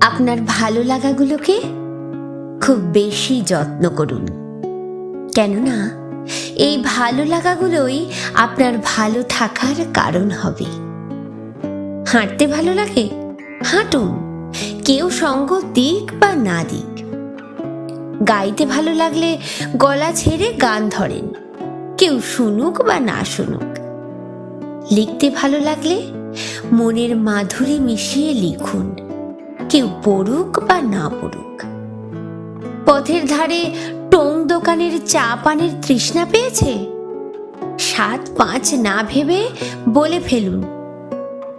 আপনার ভালো লাগাগুলোকে খুব বেশি যত্ন করুন। কেননা, এই ভালো লাগাগুলোই আপনার ভালো থাকার কারণ হবে। হাঁটতে ভালো লাগে? হাঁটুন। কেউ সঙ্গ দিক বা না দিক। গাইতে ভালো লাগলে গলা ছেড়ে গান ধরেন। কেউ শুনুক বা না শুনুক। লিখতে ভালো লাগলে মনের মাধুরী মিশিয়ে লিখুন। কেউ পড়ুক বা না পড়ুক। পথের ধারে টং দোকানের চা পানের তৃষ্ণা পেয়েছে? সাত পাঁচ না ভেবে বলে ফেলুন।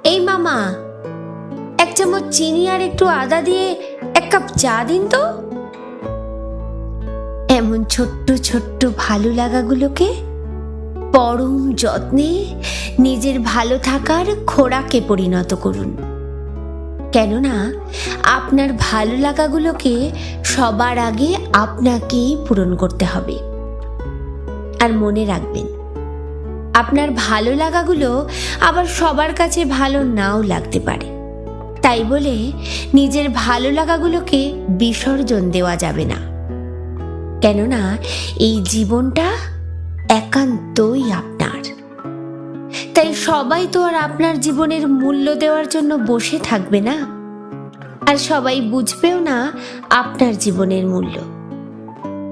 এই মামা, এক চামচ চিনি আর একটু আদা দিয়ে এক কাপ চা দিন তো। এমন ছোট্ট ছোট্ট ভালো লাগাগুলোকে পরম যত্নে নিজের ভালো থাকার খোরাকে পরিণত করুন। কেননা আপনার ভালো লাগাগুলোকে সবার আগে আপনাকেই পূরণ করতে হবে। আর মনে রাখবেন, আপনার ভালো লাগাগুলো আবার সবার কাছে ভালো নাও লাগতে পারে। তাই বলে নিজের ভালো লাগাগুলোকে বিসর্জন দেওয়া যাবে না। কেননা এই জীবনটা একান্তই আপনার। সবাই তো আর আপনার জীবনের মূল্য দেওয়ার জন্য বসে থাকবে না। আর সবাই বুঝবেও না আপনার জীবনের মূল্য।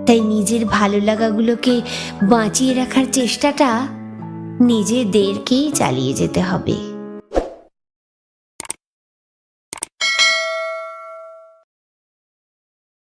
তাই নিজের ভালো লাগাগুলোকে বাঁচিয়ে রাখার চেষ্টাটা নিজেদেরকেই চালিয়ে যেতে হবে।